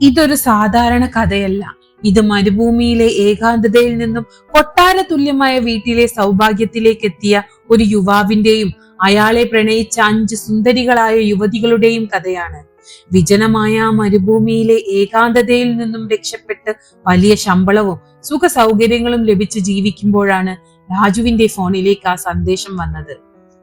ഇതൊരു സാധാരണ കഥയല്ല. ഇത് മരുഭൂമിയിലെ ഏകാന്തതയിൽ നിന്നും കൊട്ടാര തുല്യമായ വീട്ടിലെ സൗഭാഗ്യത്തിലേക്ക് എത്തിയ ഒരു യുവാവിന്റെയും അയാളെ പ്രണയിച്ച അഞ്ച് സുന്ദരികളായ യുവതികളുടെയും കഥയാണ്. വിജനമായ മരുഭൂമിയിലെ ഏകാന്തതയിൽ നിന്നും രക്ഷപ്പെട്ട് വലിയ ശമ്പളവും സുഖ സൗകര്യങ്ങളും ലഭിച്ച് ജീവിക്കുമ്പോഴാണ് രാജുവിന്റെ ഫോണിലേക്ക് ആ സന്ദേശം വന്നത്.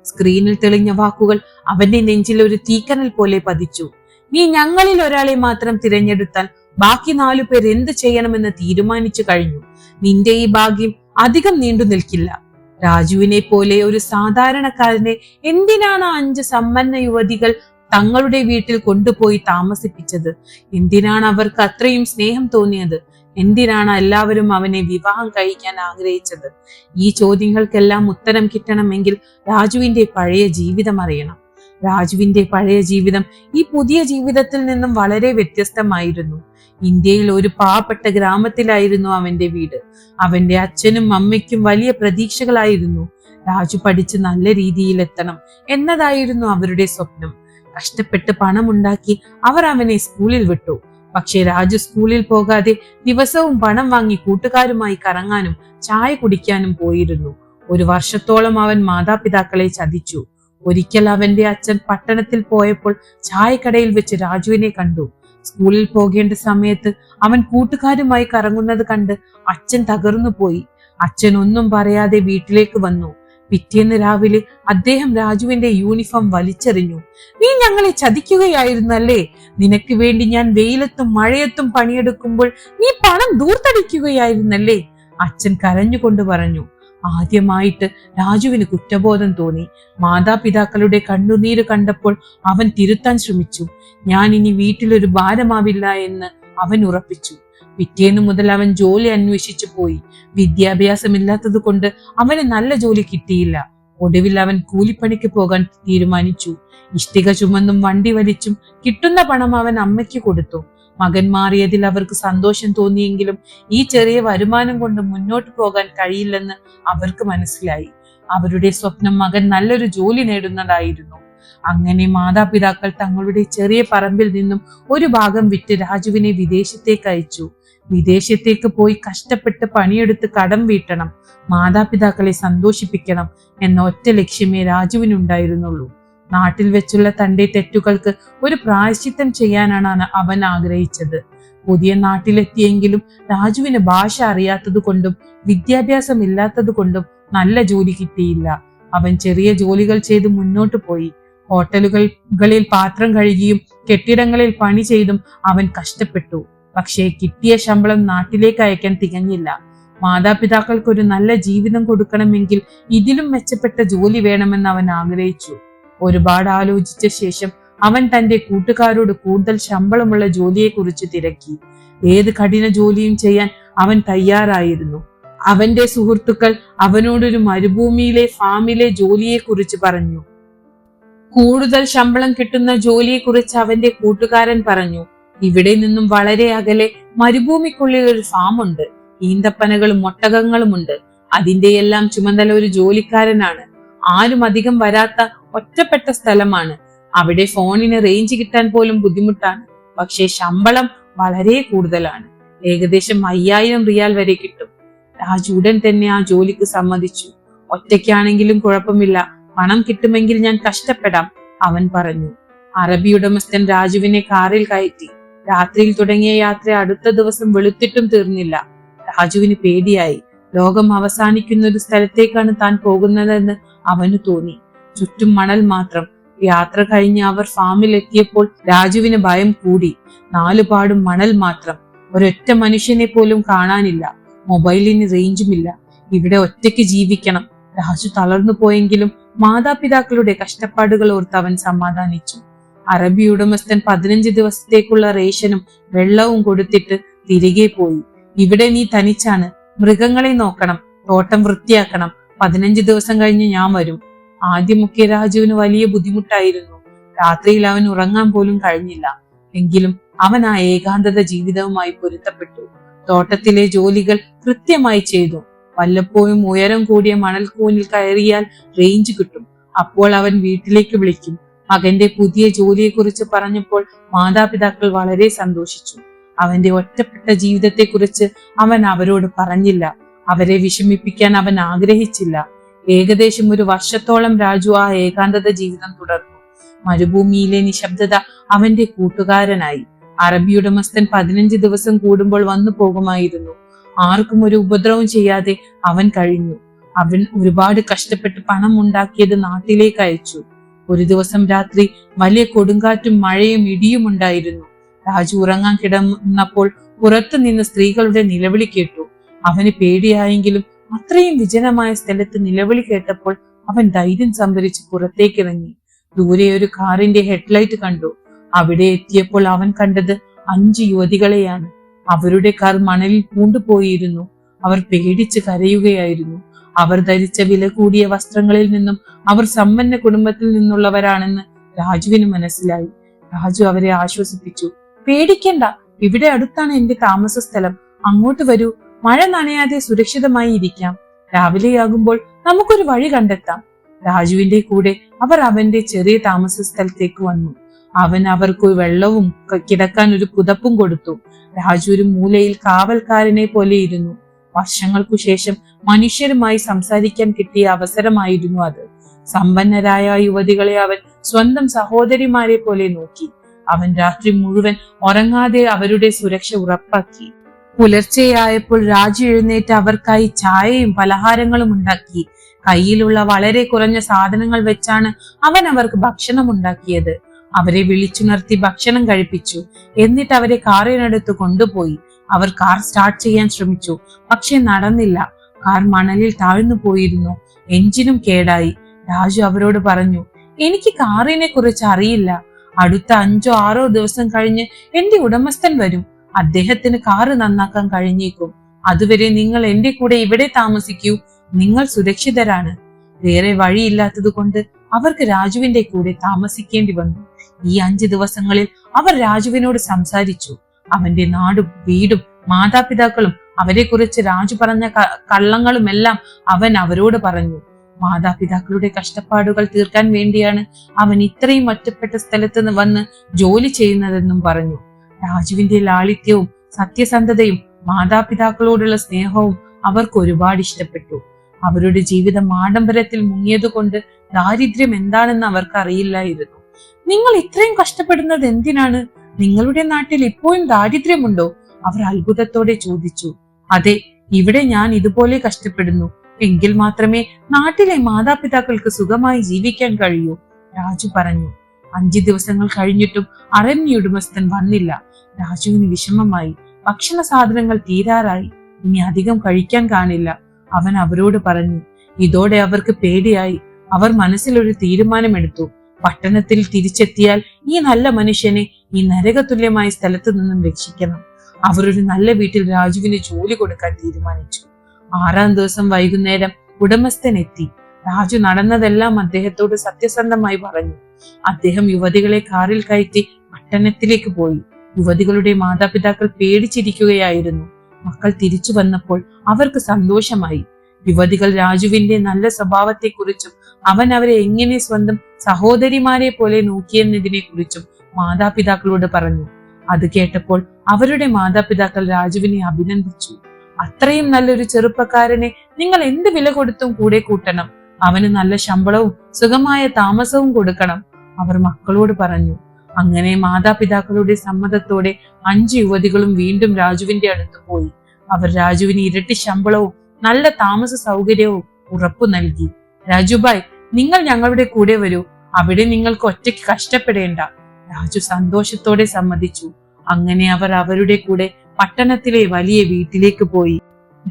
സ്ക്രീനിൽ തെളിഞ്ഞ വാക്കുകൾ അവന്റെ നെഞ്ചിൽ ഒരു തീക്കനൽ പോലെ പതിച്ചു. നീ ഞങ്ങളിൽ ഒരാളെ മാത്രം തിരഞ്ഞെടുത്താൽ ബാക്കി നാലു പേർ എന്ത് ചെയ്യണമെന്ന് തീരുമാനിച്ചു കഴിഞ്ഞു. നിന്റെ ഈ ഭാഗ്യം അധികം നീണ്ടു നിൽക്കില്ല. രാജുവിനെ പോലെ ഒരു സാധാരണക്കാരനെ എന്തിനാണ് അഞ്ച് സമ്പന്ന യുവതികൾ തങ്ങളുടെ വീട്ടിൽ കൊണ്ടുപോയി താമസിപ്പിച്ചത്? എന്തിനാണ് അവർക്ക് അത്രയും സ്നേഹം തോന്നിയത്? എന്തിനാണ് എല്ലാവരും അവനെ വിവാഹം കഴിക്കാൻ ആഗ്രഹിച്ചത്? ഈ ചോദ്യങ്ങൾക്കെല്ലാം ഉത്തരം കിട്ടണമെങ്കിൽ രാജുവിന്റെ പഴയ ജീവിതം അറിയണം. രാജുവിന്റെ പഴയ ജീവിതം ഈ പുതിയ ജീവിതത്തിൽ നിന്നും വളരെ വ്യത്യസ്തമായിരുന്നു. ഇന്ത്യയിൽ ഒരു പാവപ്പെട്ട ഗ്രാമത്തിലായിരുന്നു അവന്റെ വീട്. അവന്റെ അച്ഛനും അമ്മയ്ക്കും വലിയ പ്രതീക്ഷകളായിരുന്നു. രാജു പഠിച്ച് നല്ല രീതിയിൽ എത്തണം എന്നതായിരുന്നു അവരുടെ സ്വപ്നം. കഷ്ടപ്പെട്ട് പണമുണ്ടാക്കി അവർ അവനെ സ്കൂളിൽ വിട്ടു. പക്ഷേ രാജു സ്കൂളിൽ പോകാതെ ദിവസവും പണം വാങ്ങി കൂട്ടുകാരുമായി കറങ്ങാനും ചായ കുടിക്കാനും പോയിരുന്നു. ഒരു വർഷത്തോളം അവൻ മാതാപിതാക്കളെ ചതിച്ചു. ഒരിക്കൽ അവന്റെ അച്ഛൻ പട്ടണത്തിൽ പോയപ്പോൾ ചായക്കടയിൽ വെച്ച് രാജുവിനെ കണ്ടു. സ്കൂളിൽ പോകേണ്ട സമയത്ത് അവൻ കൂട്ടുകാരുമായി കറങ്ങുന്നത് കണ്ട് അച്ഛൻ തകർന്നു പോയി. അച്ഛൻ ഒന്നും പറയാതെ വീട്ടിലേക്ക് വന്നു. പിറ്റേന്ന് രാവിലെ അദ്ദേഹം രാജുവിന്റെ യൂണിഫോം വലിച്ചെറിഞ്ഞു. നീ ഞങ്ങളെ ചതിക്കുകയായിരുന്നല്ലേ? നിനക്ക് വേണ്ടി ഞാൻ വെയിലത്തും മഴയത്തും പണിയെടുക്കുമ്പോൾ നീ പണം ദൂർത്തടിക്കുകയായിരുന്നല്ലേ? അച്ഛൻ കരഞ്ഞുകൊണ്ട് പറഞ്ഞു. ആദ്യമായിട്ട് രാജുവിന് കുറ്റബോധം തോന്നി. മാതാപിതാക്കളുടെ കണ്ണുനീര് കണ്ടപ്പോൾ അവൻ തിരുത്താൻ ശ്രമിച്ചു. ഞാൻ ഇനി വീട്ടിലൊരു ഭാരമാവില്ല എന്ന് അവൻ ഉറപ്പിച്ചു. പിറ്റേന്ന് മുതൽ അവൻ ജോലി അന്വേഷിച്ചു പോയി. വിദ്യാഭ്യാസമില്ലാത്തത് കൊണ്ട് അവന് നല്ല ജോലി കിട്ടിയില്ല. ഒടുവിൽ അവൻ കൂലിപ്പണിക്ക് പോകാൻ തീരുമാനിച്ചു. ഇഷ്ടിക ചുമന്നും വണ്ടി വലിച്ചും കിട്ടുന്ന പണം അവൻ അമ്മയ്ക്ക് കൊടുത്തു. മകൻ മാറിയതിൽ അവർക്ക് സന്തോഷം തോന്നിയെങ്കിലും ഈ ചെറിയ വരുമാനം കൊണ്ട് മുന്നോട്ട് പോകാൻ കഴിയില്ലെന്ന് അവർക്ക് മനസ്സിലായി. അവരുടെ സ്വപ്നം മകൻ നല്ലൊരു ജോലി നേടുന്നതായിരുന്നു. അങ്ങനെ മാതാപിതാക്കൾ തങ്ങളുടെ ചെറിയ പറമ്പിൽ നിന്നും ഒരു ഭാഗം വിറ്റ് രാജുവിനെ വിദേശത്തേക്ക് അയച്ചു. വിദേശത്തേക്ക് പോയി കഷ്ടപ്പെട്ട് പണിയെടുത്ത് കടം വീട്ടണം. മാതാപിതാക്കളെ സന്തോഷിപ്പിക്കണം എന്ന ഒറ്റ ലക്ഷ്യമേ രാജുവിനുണ്ടായിരുന്നുള്ളൂ. നാട്ടിൽ വെച്ചുള്ള തന്റെ തെറ്റുകൾക്ക് ഒരു പ്രായശ്ചിത്തം ചെയ്യാനാണ് അവൻ ആഗ്രഹിച്ചത്. പുതിയ നാട്ടിലെത്തിയെങ്കിലും രാജുവിന് ഭാഷ അറിയാത്തത് കൊണ്ടും വിദ്യാഭ്യാസം ഇല്ലാത്തത് കൊണ്ടും നല്ല ജോലി കിട്ടിയില്ല. അവൻ ചെറിയ ജോലികൾ ചെയ്ത് മുന്നോട്ട് പോയി. ഹോട്ടലുകളിൽ പാത്രം കഴുകിയും കെട്ടിടങ്ങളിൽ പണി ചെയ്തും അവൻ കഷ്ടപ്പെട്ടു. പക്ഷേ കിട്ടിയ ശമ്പളം നാട്ടിലേക്ക് അയക്കാൻ തികഞ്ഞില്ല. മാതാപിതാക്കൾക്ക് ഒരു നല്ല ജീവിതം കൊടുക്കണമെങ്കിൽ ഇതിലും മെച്ചപ്പെട്ട ജോലി വേണമെന്ന് അവൻ ആഗ്രഹിച്ചു. ഒരുപാട് ആലോചിച്ച ശേഷം അവൻ തന്റെ കൂട്ടുകാരോട് കൂടുതൽ ശമ്പളമുള്ള ജോലിയെക്കുറിച്ച് തിരക്കി. ഏത് കഠിന ജോലിയും ചെയ്യാൻ അവൻ തയ്യാറായിരുന്നു. അവന്റെ സുഹൃത്തുക്കൾ അവനോടൊരു മരുഭൂമിയിലെ ഫാമിലെ ജോലിയെക്കുറിച്ച് പറഞ്ഞു. കൂടുതൽ ശമ്പളം കിട്ടുന്ന ജോലിയെക്കുറിച്ച് അവന്റെ കൂട്ടുകാരൻ പറഞ്ഞു. ഇവിടെ നിന്നും വളരെ അകലെ മരുഭൂമിക്കുള്ളിൽ ഒരു ഫാമുണ്ട്. ഈന്തപ്പനകളും ഒട്ടകങ്ങളുമുണ്ട്. അതിന്റെയെല്ലാം ചുമതല ഒരു ജോലിക്കാരനാണ്. ആരും അധികം വരാത്ത ഒറ്റപ്പെട്ട സ്ഥലമാണ്. അവിടെ ഫോണിന് റേഞ്ച് കിട്ടാൻ പോലും ബുദ്ധിമുട്ടാണ്. പക്ഷേ ശമ്പളം വളരെ കൂടുതലാണ്. ഏകദേശം അയ്യായിരം റിയാൽ വരെ കിട്ടും. രാജു ഉടൻ തന്നെ ആ ജോലിക്ക് സമ്മതിച്ചു. ഒറ്റയ്ക്കാണെങ്കിലും കുഴപ്പമില്ല. പണം കിട്ടുമെങ്കിൽ ഞാൻ കഷ്ടപ്പെടാം അവൻ പറഞ്ഞു. അറബി ഉടമസ്ഥൻ രാജുവിനെ കാറിൽ കയറ്റി. രാത്രിയിൽ തുടങ്ങിയ യാത്ര അടുത്ത ദിവസം വെളുത്തിട്ടും തീർന്നില്ല. രാജുവിന് പേടിയായി. ലോകം അവസാനിക്കുന്ന ഒരു സ്ഥലത്തേക്കാണ് താൻ പോകുന്നതെന്ന് അവന് തോന്നി. ചുറ്റും മണൽ മാത്രം. യാത്ര കഴിഞ്ഞ് അവർ ഫാമിൽ എത്തിയപ്പോൾ രാജുവിന് ഭയം കൂടി. നാലുപാടും മണൽ മാത്രം. ഒരൊറ്റ മനുഷ്യനെ പോലും കാണാനില്ല. മൊബൈലിന് റേഞ്ചുമില്ല. ഇവിടെ ഒറ്റയ്ക്ക് ജീവിക്കണം. രാജു തളർന്നു പോയെങ്കിലും മാതാപിതാക്കളുടെ കഷ്ടപ്പാടുകൾ ഓർത്ത് അവൻ സമാധാനിച്ചു. അറബി ഉടമസ്ഥൻ പതിനഞ്ച് ദിവസത്തേക്കുള്ള റേഷനും വെള്ളവും കൊടുത്തിട്ട് തിരികെ പോയി. ഇവിടെ നീ തനിച്ചാണ്. മൃഗങ്ങളെ നോക്കണം. തോട്ടം വൃത്തിയാക്കണം. പതിനഞ്ച് ദിവസം കഴിഞ്ഞ് ഞാൻ വരും. ആദ്യമൊക്കെ രാജുവിന് വലിയ ബുദ്ധിമുട്ടായിരുന്നു. രാത്രിയിൽ അവൻ ഉറങ്ങാൻ പോലും കഴിഞ്ഞില്ല. എങ്കിലും അവൻ ആ ഏകാന്തത ജീവിതവുമായി പൊരുത്തപ്പെട്ടു. തോട്ടത്തിലെ ജോലികൾ കൃത്യമായി ചെയ്തു. വല്ലപ്പോഴും ഉയരം കൂടിയ മണൽക്കൂനിൽ കയറിയാൽ റേഞ്ച് കിട്ടും. അപ്പോൾ അവൻ വീട്ടിലേക്ക് വിളിക്കും. മകന്റെ പുതിയ ജോലിയെക്കുറിച്ച് പറഞ്ഞപ്പോൾ മാതാപിതാക്കൾ വളരെ സന്തോഷിച്ചു. അവന്റെ ഒറ്റപ്പെട്ട ജീവിതത്തെക്കുറിച്ച് അവൻ അവരോട് പറഞ്ഞില്ല. അവരെ വിഷമിപ്പിക്കാൻ അവൻ ആഗ്രഹിച്ചില്ല. ഏകദേശം ഒരു വർഷത്തോളം രാജു ആ ഏകാന്തത ജീവിതം തുടർന്നു. മരുഭൂമിയിലെ നിശബ്ദത അവന്റെ കൂട്ടുകാരനായി. അറബി ഉടമസ്ഥൻ പതിനഞ്ച് ദിവസം കൂടുമ്പോൾ വന്നു പോകുമായിരുന്നു. ആർക്കും ഒരു ഉപദ്രവം ചെയ്യാതെ അവൻ കഴിഞ്ഞു. അവൻ ഒരുപാട് കഷ്ടപ്പെട്ട് പണം ഉണ്ടാക്കിയത് നാട്ടിലേക്ക് അയച്ചു. ഒരു ദിവസം രാത്രി വലിയ കൊടുങ്കാറ്റും മഴയും ഇടിയും ഉണ്ടായിരുന്നു. രാജു ഉറങ്ങാൻ കിടന്നപ്പോൾ പുറത്തു നിന്ന് സ്ത്രീകളുടെ നിലവിളി കേട്ടു. അവന് പേടിയായെങ്കിലും അത്രയും വിജനമായ സ്ഥലത്ത് നിലവിളി കേട്ടപ്പോൾ അവൻ ധൈര്യം സംഭരിച്ച് പുറത്തേക്കിറങ്ങി. ദൂരെ ഒരു കാറിന്റെ ഹെഡ്ലൈറ്റ് കണ്ടു. അവിടെ എത്തിയപ്പോൾ അവൻ കണ്ടത് അഞ്ച് യുവതികളെയാണ്. അവരുടെ കാർ മണലിൽ പൂണ്ടുപോയിരുന്നു. അവർ പേടിച്ച് കരയുകയായിരുന്നു. അവർ ധരിച്ച വില കൂടിയ വസ്ത്രങ്ങളിൽ നിന്നും അവർ സമ്പന്ന കുടുംബത്തിൽ നിന്നുള്ളവരാണെന്ന് രാജുവിന് മനസ്സിലായി. രാജു അവരെ ആശ്വസിപ്പിച്ചു. പേടിക്കണ്ട. ഇവിടെ അടുത്താണ് എന്റെ താമസ സ്ഥലം അങ്ങോട്ട് വരൂ. മഴ നനയാതെ സുരക്ഷിതമായി ഇരിക്കാം. രാവിലെയാകുമ്പോൾ നമുക്കൊരു വഴി കണ്ടെത്താം. രാജുവിന്റെ കൂടെ അവർ അവന്റെ ചെറിയ താമസ സ്ഥലത്തേക്ക് വന്നു. അവൻ അവർക്ക് വെള്ളവും കിടക്കാൻ ഒരു പുതപ്പും കൊടുത്തു. രാജു ഒരു മൂലയിൽ കാവൽക്കാരനെ പോലെ ഇരുന്നു. വർഷങ്ങൾക്കു ശേഷം മനുഷ്യരുമായി സംസാരിക്കാൻ കിട്ടിയ അവസരമായിരുന്നു അത്. സമ്പന്നരായ യുവതികളെ അവൻ സ്വന്തം സഹോദരിമാരെ പോലെ നോക്കി. അവൻ രാത്രി മുഴുവൻ ഉറങ്ങാതെ അവരുടെ സുരക്ഷ ഉറപ്പാക്കി. പുലർച്ചെയായപ്പോൾ രാജു എഴുന്നേറ്റ് അവർക്കായി ചായയും പലഹാരങ്ങളും ഉണ്ടാക്കി. കയ്യിലുള്ള വളരെ കുറഞ്ഞ സാധനങ്ങൾ വെച്ചാണ് അവൻ അവർക്ക് ഭക്ഷണം ഉണ്ടാക്കിയത്. അവരെ വിളിച്ചുണർത്തി ഭക്ഷണം കഴിപ്പിച്ചു. എന്നിട്ട് അവരെ കാറിനടുത്ത് കൊണ്ടുപോയി. അവർ കാർ സ്റ്റാർട്ട് ചെയ്യാൻ ശ്രമിച്ചു. പക്ഷെ നടന്നില്ല. കാർ മണലിൽ താഴ്ന്നു പോയിരുന്നു. എഞ്ചിനും കേടായി. രാജു അവരോട് പറഞ്ഞു എനിക്ക് കാറിനെ കുറിച്ച് അറിയില്ല. അടുത്ത അഞ്ചോ ആറോ ദിവസം കഴിഞ്ഞ് എന്റെ ഉടമസ്ഥൻ വരും. അദ്ദേഹത്തിന് കാറ് നന്നാക്കാൻ കഴിഞ്ഞേക്കും. അതുവരെ നിങ്ങൾ എന്റെ കൂടെ ഇവിടെ താമസിക്കൂ. നിങ്ങൾ സുരക്ഷിതരാണ്. വേറെ വഴിയില്ലാത്തത് കൊണ്ട് അവർക്ക് രാജുവിന്റെ കൂടെ താമസിക്കേണ്ടി വന്നു. ഈ അഞ്ചു ദിവസങ്ങളിൽ അവർ രാജുവിനോട് സംസാരിച്ചു. അവന്റെ നാടും വീടും മാതാപിതാക്കളും അവരെ കുറിച്ച് രാജു പറഞ്ഞ കള്ളങ്ങളുമെല്ലാം അവൻ അവരോട് പറഞ്ഞു. മാതാപിതാക്കളുടെ കഷ്ടപ്പാടുകൾ തീർക്കാൻ വേണ്ടിയാണ് അവൻ ഇത്രയും ഒറ്റപ്പെട്ട സ്ഥലത്ത് വന്ന് ജോലി ചെയ്യുന്നതെന്നും പറഞ്ഞു. രാജുവിന്റെ ലാളിത്യവും സത്യസന്ധതയും മാതാപിതാക്കളോടുള്ള സ്നേഹവും അവർക്ക് ഒരുപാട് ഇഷ്ടപ്പെട്ടു. അവരുടെ ജീവിതം ആഡംബരത്തിൽ മുങ്ങിയതുകൊണ്ട് ദാരിദ്ര്യം എന്താണെന്ന് അവർക്ക് അറിയില്ലായിരുന്നു നിങ്ങൾ ഇത്രയും കഷ്ടപ്പെടുന്നത് എന്തിനാണ്? നിങ്ങളുടെ നാട്ടിൽ ഇപ്പോഴും ദാരിദ്ര്യമുണ്ടോ? അവർ അത്ഭുതത്തോടെ ചോദിച്ചു. അതെ ഇവിടെ ഞാൻ ഇതുപോലെ കഷ്ടപ്പെടുന്നു. എങ്കിൽ മാത്രമേ നാട്ടിലെ മാതാപിതാക്കൾക്ക് സുഖമായി ജീവിക്കാൻ കഴിയൂ. രാജു പറഞ്ഞു. അഞ്ചു ദിവസങ്ങൾ കഴിഞ്ഞിട്ടും അരണ്യ ഉടമസ്ഥൻ വന്നില്ല. രാജുവിന് വിഷമമായി. ഭക്ഷണ സാധനങ്ങൾ തീരാറായി. ഇനി അധികം കഴിക്കാൻ കാണില്ല. അവൻ അവരോട് പറഞ്ഞു ഇതോടെ അവർക്ക് പേടിയായി. അവർ മനസ്സിലൊരു തീരുമാനമെടുത്തു. പട്ടണത്തിൽ തിരിച്ചെത്തിയാൽ ഈ നല്ല മനുഷ്യനെ ഈ നരകതുല്യമായ സ്ഥലത്തു നിന്നും രക്ഷിക്കണം. അവർ ഒരു നല്ല വീട്ടിൽ രാജുവിന് ജോലി കൊടുക്കാൻ തീരുമാനിച്ചു. ആറാം ദിവസം വൈകുന്നേരം ഉടമസ്ഥൻ എത്തി. രാജു നടന്നതെല്ലാം അദ്ദേഹത്തോട് സത്യസന്ധമായി പറഞ്ഞു. അദ്ദേഹം യുവതികളെ കാറിൽ കയറ്റി പട്ടണത്തിലേക്ക് പോയി. യുവതികളുടെ മാതാപിതാക്കൾ പേടിച്ചിരിക്കുകയായിരുന്നു. മക്കൾ തിരിച്ചു വന്നപ്പോൾ അവർക്ക് സന്തോഷമായി. യുവതികൾ രാജുവിന്റെ നല്ല സ്വഭാവത്തെക്കുറിച്ചും അവൻ അവരെ എങ്ങനെ സ്വന്തം സഹോദരിമാരെ പോലെ നോക്കിയെന്നതിനെ കുറിച്ചും മാതാപിതാക്കളോട് പറഞ്ഞു. അത് കേട്ടപ്പോൾ അവരുടെ മാതാപിതാക്കൾ രാജുവിനെ അഭിനന്ദിച്ചു. അത്രയും നല്ലൊരു ചെറുപ്പക്കാരനെ നിങ്ങൾ എന്ത് വില കൊടുത്തും കൂടെ കൂട്ടണം. അവന് നല്ല ശമ്പളവും സുഖമായ താമസവും കൊടുക്കണം. അവർ മക്കളോട് പറഞ്ഞു അങ്ങനെ മാതാപിതാക്കളുടെ സമ്മതത്തോടെ അഞ്ചു യുവതികളും വീണ്ടും രാജുവിന്റെ അടുത്ത് പോയി. അവർ രാജുവിന് ഇരട്ടി ശമ്പളവും നല്ല താമസ സൗകര്യവും ഉറപ്പു നൽകി. രാജുബായ് നിങ്ങൾ ഞങ്ങളുടെ കൂടെ വരൂ. അവിടെ നിങ്ങൾക്ക് ഒറ്റയ്ക്ക് കഷ്ടപ്പെടേണ്ട. രാജു സന്തോഷത്തോടെ സമ്മതിച്ചു. അങ്ങനെ അവർ അവരുടെ കൂടെ പട്ടണത്തിലെ വലിയ വീട്ടിലേക്ക് പോയി.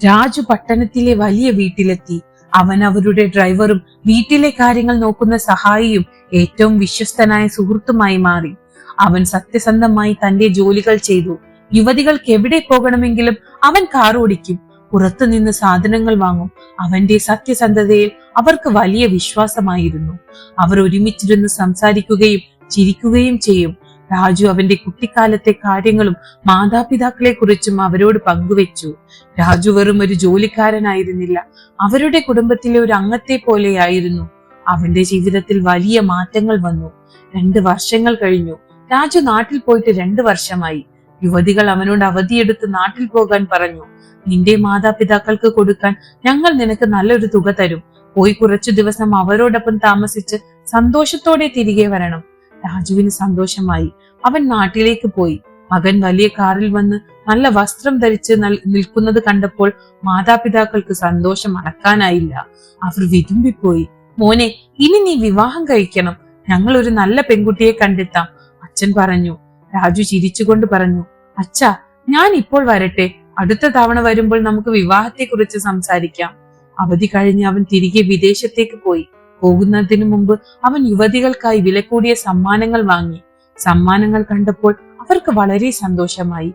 രാജു പട്ടണത്തിലെ വലിയ വീട്ടിലെത്തി. അവൻ അവരുടെ ഡ്രൈവറും വീട്ടിലെ കാര്യങ്ങൾ നോക്കുന്ന സഹായിയും ഏറ്റവും വിശ്വസ്തനായ സുഹൃത്തുമായി മാറി. അവൻ സത്യസന്ധമായി തന്റെ ജോലികൾ ചെയ്തു. യുവതികൾക്ക് എവിടെ പോകണമെങ്കിലും അവൻ കാർ ഓടിക്കും. പുറത്തുനിന്ന് സാധനങ്ങൾ വാങ്ങും. അവന്റെ സത്യസന്ധതയിൽ അവർക്ക് വലിയ വിശ്വാസമായിരുന്നു. അവർ ഒരുമിച്ചിരുന്ന് സംസാരിക്കുകയും ചിരിക്കുകയും ചെയ്യും. രാജു അവന്റെ കുട്ടിക്കാലത്തെ കാര്യങ്ങളും മാതാപിതാക്കളെ കുറിച്ചും അവരോട് പങ്കുവെച്ചു. രാജു വെറും ഒരു ജോലിക്കാരനായിരുന്നില്ല. അവരുടെ കുടുംബത്തിലെ ഒരു അംഗത്തെ പോലെയായിരുന്നു. അവന്റെ ജീവിതത്തിൽ വലിയ മാറ്റങ്ങൾ വന്നു. രണ്ട് വർഷങ്ങൾ കഴിഞ്ഞു. രാജു നാട്ടിൽ പോയിട്ട് രണ്ട് വർഷമായി. യുവതികൾ അവനോട് അവധിയെടുത്ത് നാട്ടിൽ പോകാൻ പറഞ്ഞു. നിന്റെ മാതാപിതാക്കൾക്ക് കൊടുക്കാൻ ഞങ്ങൾ നിനക്ക് നല്ലൊരു തുക തരും. പോയി കുറച്ചു ദിവസം അവരോടൊപ്പം താമസിച്ച് സന്തോഷത്തോടെ തിരികെ വരണം. രാജുവിന് സന്തോഷമായി. അവൻ നാട്ടിലേക്ക് പോയി. മകൻ വലിയ കാറിൽ വന്ന് നല്ല വസ്ത്രം ധരിച്ച് നിൽക്കുന്നത് കണ്ടപ്പോൾ മാതാപിതാക്കൾക്ക് സന്തോഷം അടക്കാനായില്ല അവർ വിതുമ്പിപ്പോയി മോനെ ഇനി നീ വിവാഹം കഴിക്കണം. ഞങ്ങൾ ഒരു നല്ല പെൺകുട്ടിയെ കണ്ടെത്താം. അച്ഛൻ പറഞ്ഞു. രാജു ചിരിച്ചുകൊണ്ട് പറഞ്ഞു. അച്ഛാ ഞാൻ ഇപ്പോൾ വരട്ടെ. അടുത്ത തവണ വരുമ്പോൾ നമുക്ക് വിവാഹത്തെക്കുറിച്ച് സംസാരിക്കാം. അവധി കഴിഞ്ഞ് അവൻ തിരികെ വിദേശത്തേക്ക് പോയി. പോകുന്നതിനു മുമ്പ് അവൻ യുവതികൾക്കായി വിലകൂടിയ സമ്മാനങ്ങൾ വാങ്ങി. സമ്മാനങ്ങൾ കണ്ടപ്പോൾ അവർക്ക് വളരെ സന്തോഷമായി.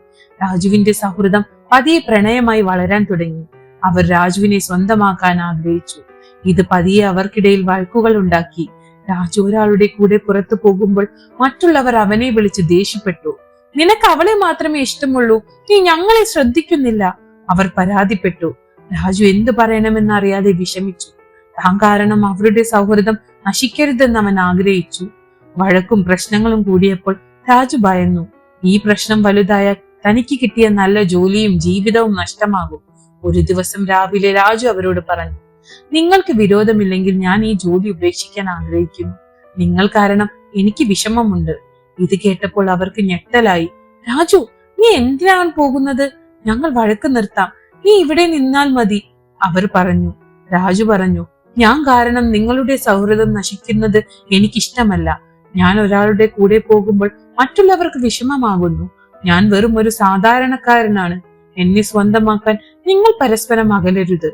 രാജുവിന്റെ സൗഹൃദം പതിയെ പ്രണയമായി വളരാൻ തുടങ്ങി. അവർ രാജുവിനെ സ്വന്തമാക്കാൻ ആഗ്രഹിച്ചു. ഇത് പതിയെ അവർക്കിടയിൽ വഴക്കുകൾ ഉണ്ടാക്കി. രാജു ഒരാളുടെ കൂടെ പുറത്തു പോകുമ്പോൾ മറ്റുള്ളവർ അവനെ വിളിച്ച് ദേഷ്യപ്പെട്ടു. നിനക്ക് അവളെ മാത്രമേ ഇഷ്ടമുള്ളൂ. നീ ഞങ്ങളെ ശ്രദ്ധിക്കുന്നില്ല. അവർ പരാതിപ്പെട്ടു. രാജു എന്തു പറയണമെന്നറിയാതെ വിഷമിച്ചു. താൻ കാരണം അവരുടെ സൗഹൃദം നശിക്കരുതെന്ന് അവൻ ആഗ്രഹിച്ചു. വഴക്കും പ്രശ്നങ്ങളും കൂടിയപ്പോൾ രാജു ഭയന്നു. ഈ പ്രശ്നം വലുതായ തനിക്ക് കിട്ടിയ നല്ല ജോലിയും ജീവിതവും നഷ്ടമാകും. ഒരു ദിവസം രാവിലെ രാജു അവരോട് പറഞ്ഞു നിങ്ങൾക്ക് വിരോധമില്ലെങ്കിൽ ഞാൻ ഈ ജോലി ഉപേക്ഷിക്കാൻ ആഗ്രഹിക്കുന്നു. നിങ്ങൾ കാരണം എനിക്ക് വിഷമമുണ്ട്. ഇത് കേട്ടപ്പോൾ അവർക്ക് ഞെട്ടലായി. രാജു നീ എന്തിനാണ് പോകുന്നത്? ഞങ്ങൾ വഴക്ക് നിർത്താം. നീ ഇവിടെ നിന്നാൽ മതി. അവർ പറഞ്ഞു. രാജു പറഞ്ഞു ഞാൻ കാരണം നിങ്ങളുടെ സൗഹൃദം നശിക്കുന്നത് എനിക്കിഷ്ടമല്ല. ഞാൻ ഒരാളുടെ കൂടെ പോകുമ്പോൾ മറ്റുള്ളവർക്ക് വിഷമമാകുന്നു. ഞാൻ വെറും ഒരു സാധാരണക്കാരനാണ്. എന്നെ സ്വന്തമാക്കാൻ നിങ്ങൾ പരസ്പരം അകലരുത്.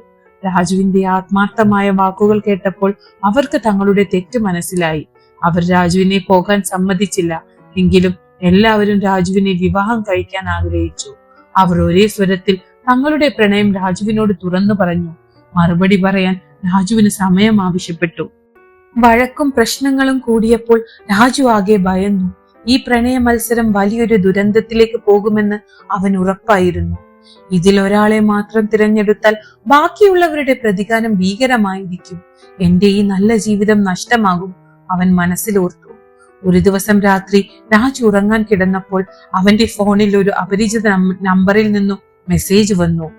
രാജുവിന്റെ ആത്മാർത്ഥമായ വാക്കുകൾ കേട്ടപ്പോൾ അവർക്ക് തങ്ങളുടെ തെറ്റ് മനസ്സിലായി. അവർ രാജുവിനെ പോകാൻ സമ്മതിച്ചില്ല. എങ്കിലും എല്ലാവരും രാജുവിനെ വിവാഹം കഴിക്കാൻ ആഗ്രഹിച്ചു. അവർ ഒരേ സ്വരത്തിൽ തങ്ങളുടെ പ്രണയം രാജുവിനോട് തുറന്നു പറഞ്ഞു. മറുപടി പറയാൻ രാജുവിന് സമയം ആവശ്യപ്പെട്ടു. വഴക്കും പ്രശ്നങ്ങളും കൂടിയപ്പോൾ രാജു ആകെ ഭയന്നു. ഈ പ്രണയ മത്സരം വലിയൊരു ദുരന്തത്തിലേക്ക് പോകുമെന്ന് അവൻ ഉറപ്പായിരുന്നു. ഇതിൽ ഒരാളെ മാത്രം തിരഞ്ഞെടുത്താൽ ബാക്കിയുള്ളവരുടെ പ്രതികാരം ഭീകരമായിരിക്കും. എന്റെ ഈ നല്ല ജീവിതം നഷ്ടമാകും അവൻ മനസ്സിലോർത്തു ഒരു ദിവസം രാത്രി രാജു ഉറങ്ങാൻ കിടന്നപ്പോൾ അവന്റെ ഫോണിൽ ഒരു അപരിചിത നമ്പറിൽ നിന്നും മെസ്സേജ് വന്നു.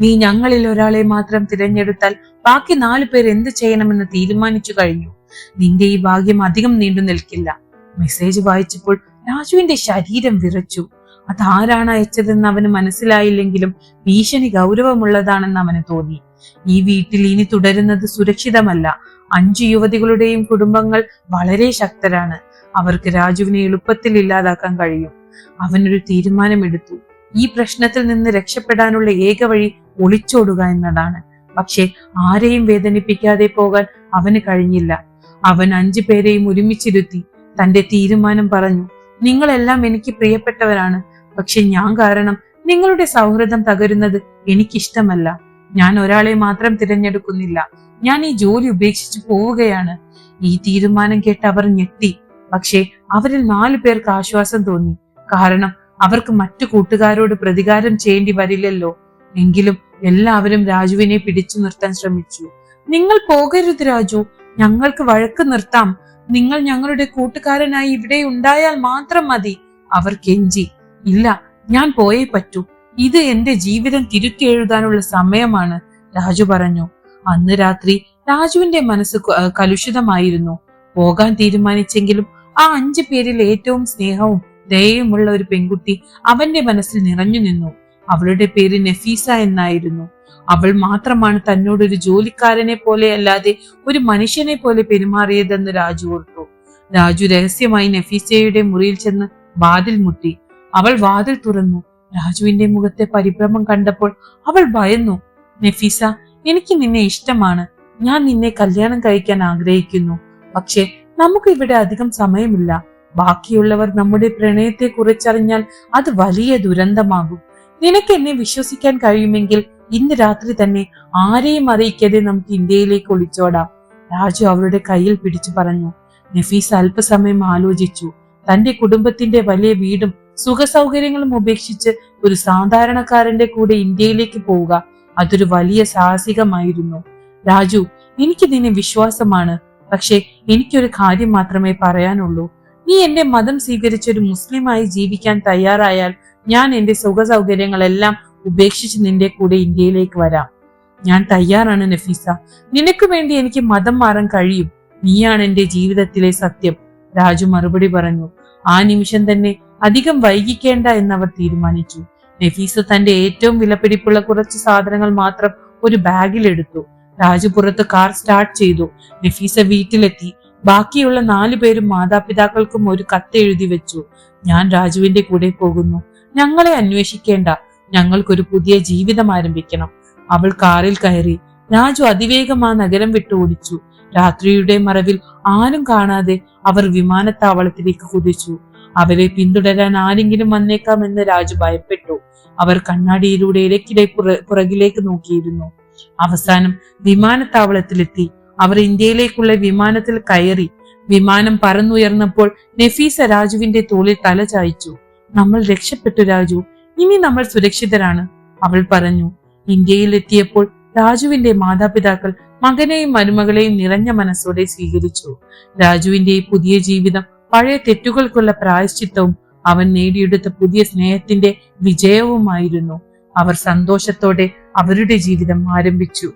നീ ഞങ്ങളിൽ ഒരാളെ മാത്രം തിരഞ്ഞെടുത്താൽ ബാക്കി നാലു പേർ എന്ത് ചെയ്യണമെന്ന് തീരുമാനിച്ചു കഴിഞ്ഞു. നിന്റെ ഈ ഭാഗ്യം അധികം നീണ്ടു നിൽക്കില്ല. മെസ്സേജ് വായിച്ചപ്പോൾ രാജുവിന്റെ ശരീരം വിറച്ചു. അതാരാണ് അയച്ചതെന്ന് അവന് മനസ്സിലായില്ലെങ്കിലും ഭീഷണി ഗൗരവമുള്ളതാണെന്ന് അവന് തോന്നി. ഈ വീട്ടിൽ ഇനി തുടരുന്നത് സുരക്ഷിതമല്ല. അഞ്ചു യുവതികളുടെയും കുടുംബങ്ങൾ വളരെ ശക്തരാണ്. അവർക്ക് രാജുവിനെ എളുപ്പത്തിൽ ഇല്ലാതാക്കാൻ കഴിയും. അവനൊരു തീരുമാനമെടുത്തു. ഈ പ്രശ്നത്തിൽ നിന്ന് രക്ഷപ്പെടാനുള്ള ഏക വഴി ഒളിച്ചോടുക എന്നതാണ്. പക്ഷേ ആരെയും വേദനിപ്പിക്കാതെ പോകാൻ അവന് കഴിഞ്ഞില്ല. അവൻ അഞ്ചു പേരെയും ഒരുമിച്ചിരുത്തി തന്റെ തീരുമാനം പറഞ്ഞു നിങ്ങളെല്ലാം എനിക്ക് പ്രിയപ്പെട്ടവരാണ്. പക്ഷെ ഞാൻ കാരണം നിങ്ങളുടെ സൗഹൃദം തകരുന്നത് എനിക്കിഷ്ടമല്ല. ഞാൻ ഒരാളെ മാത്രം തിരഞ്ഞെടുക്കുന്നില്ല. ഞാൻ ഈ ജോലി ഉപേക്ഷിച്ചു പോവുകയാണ്. ഈ തീരുമാനം കേട്ട് അവർ ഞെട്ടി. പക്ഷേ അവരിൽ നാലു പേർക്ക് ആശ്വാസം തോന്നി. കാരണം അവർക്ക് മറ്റു കൂട്ടുകാരോട് പ്രതികാരം ചെയ്യേണ്ടി വരില്ലല്ലോ. എങ്കിലും എല്ലാവരും രാജുവിനെ പിടിച്ചു നിർത്താൻ ശ്രമിച്ചു. നിങ്ങൾ പോകരുത് രാജു. ഞങ്ങൾക്ക് വഴക്ക് നിർത്താം. നിങ്ങൾ ഞങ്ങളുടെ കൂട്ടുകാരനായി ഇവിടെ ഉണ്ടായാൽ മാത്രം മതി. അവർ കെഞ്ചി. ഇല്ല ഞാൻ പോയേ പറ്റൂ. ഇത് എന്റെ ജീവിതം തിരുത്തി എഴുതാനുള്ള സമയമാണ് രാജു പറഞ്ഞു. അന്ന് രാത്രി രാജുവിന്റെ മനസ്സ് കലുഷിതമായിരുന്നു. പോകാൻ തീരുമാനിച്ചെങ്കിലും ആ അഞ്ചു പേരിൽ ഏറ്റവും സ്നേഹവും ദയയുമുള്ള ഒരു പെൺകുട്ടി അവന്റെ മനസ്സിൽ നിറഞ്ഞു നിന്നു. അവളുടെ പേര് നഫീസ എന്നായിരുന്നു. അവൾ മാത്രമാണ് തന്നോട് ഒരു ജോലിക്കാരനെ പോലെ അല്ലാതെ ഒരു മനുഷ്യനെ പോലെ പെരുമാറിയതെന്ന് രാജു ഓർത്തു. രാജു രഹസ്യമായി നഫീസയുടെ മുറിയിൽ ചെന്ന് വാതിൽ മുട്ടി. അവൾ വാതിൽ തുറന്നു. രാജുവിന്റെ മുഖത്തെ പരിഭ്രമം കണ്ടപ്പോൾ അവൾ ഭയന്നു. നഫീസ എനിക്ക് നിന്നെ ഇഷ്ടമാണ്. ഞാൻ നിന്നെ കല്യാണം കഴിക്കാൻ ആഗ്രഹിക്കുന്നു. പക്ഷെ നമുക്ക് ഇവിടെ അധികം സമയമില്ല. ബാക്കിയുള്ളവർ നമ്മുടെ പ്രണയത്തെ കുറിച്ചറിഞ്ഞാൽ അത് വലിയ ദുരന്തമാകും. നിനക്ക് എന്നെ വിശ്വസിക്കാൻ കഴിയുമെങ്കിൽ ഇന്ന് രാത്രി തന്നെ ആരെയും അറിയിക്കാതെ നമുക്ക് ഇന്ത്യയിലേക്ക് ഒളിച്ചോടാം. രാജു അവരുടെ കയ്യിൽ പിടിച്ചു പറഞ്ഞു. നഫീസ് അല്പസമയം ആലോചിച്ചു. തന്റെ കുടുംബത്തിന്റെ വലിയ വീടും സുഖസൗകര്യങ്ങളും ഉപേക്ഷിച്ച് ഒരു സാധാരണക്കാരന്റെ കൂടെ ഇന്ത്യയിലേക്ക് പോവുക അതൊരു വലിയ സാഹസികമായിരുന്നു. രാജു എനിക്ക് നിന്നെ വിശ്വാസമാണ്. പക്ഷെ എനിക്കൊരു കാര്യം മാത്രമേ പറയാനുള്ളൂ. നീ എന്റെ മതം സ്വീകരിച്ച് ഒരു മുസ്ലിമായി ജീവിക്കാൻ തയ്യാറായാൽ ഞാൻ എന്റെ സുഖ സൗകര്യങ്ങളെല്ലാം ഉപേക്ഷിച്ച് നിന്റെ കൂടെ ഇന്ത്യയിലേക്ക് വരാം. ഞാൻ തയ്യാറാണ് നഫീസ. നിനക്ക് വേണ്ടി എനിക്ക് മതം മാറാൻ കഴിയും. നീയാണ് എന്റെ ജീവിതത്തിലെ സത്യം. രാജു മറുപടി പറഞ്ഞു. ആ നിമിഷം തന്നെ അധികം വൈകിക്കേണ്ട എന്നവർ തീരുമാനിച്ചു. നഫീസ തന്റെ ഏറ്റവും വിലപിടിപ്പുള്ള കുറച്ച് സാധനങ്ങൾ മാത്രം ഒരു ബാഗിലെടുത്തു. രാജു പുറത്ത് കാർ സ്റ്റാർട്ട് ചെയ്തു. നഫീസ വീട്ടിലെത്തി. ബാക്കിയുള്ള നാലു പേരും മാതാപിതാക്കൾക്കും ഒരു കത്ത് എഴുതി വെച്ചു. ഞാൻ രാജുവിന്റെ കൂടെ പോകുന്നു. ഞങ്ങളെ അന്വേഷിക്കേണ്ട. ഞങ്ങൾക്കൊരു പുതിയ ജീവിതം ആരംഭിക്കണം. അവൾ കാറിൽ കയറി. രാജു അതിവേഗം ആ നഗരം വിട്ടു ഓടിച്ചു. രാത്രിയുടെ മറവിൽ ആരും കാണാതെ അവർ വിമാനത്താവളത്തിലേക്ക് കുതിച്ചു. അവരെ പിന്തുടരാൻ ആരെങ്കിലും വന്നേക്കാമെന്ന് രാജു ഭയപ്പെട്ടു. അവർ കണ്ണാടിയിലൂടെ ഇടയ്ക്കിടെ പുറകിലേക്ക് നോക്കിയിരുന്നു. അവസാനം വിമാനത്താവളത്തിലെത്തി. അവർ ഇന്ത്യയിലേക്കുള്ള വിമാനത്തിൽ കയറി വിമാനം പറന്നുയർന്നപ്പോൾ നഫീസ രാജുവിന്റെ തോളിൽ തല ചായച്ചു. നമ്മൾ രക്ഷപ്പെട്ടു രാജു. ഇനി നമ്മൾ സുരക്ഷിതരാണ്. അവൾ പറഞ്ഞു. ഇന്ത്യയിൽ എത്തിയപ്പോൾ രാജുവിന്റെ മാതാപിതാക്കൾ മകനെയും മരുമകളെയും നിറഞ്ഞ മനസ്സോടെ സ്വീകരിച്ചു. രാജുവിന്റെ ഈ പുതിയ ജീവിതം പഴയ തെറ്റുകൾക്കുള്ള പ്രായശ്ചിത്തവും അവൻ നേടിയെടുത്ത പുതിയ സ്നേഹത്തിന്റെ വിജയവുമായിരുന്നു. അവർ സന്തോഷത്തോടെ അവരുടെ ജീവിതം ആരംഭിച്ചു.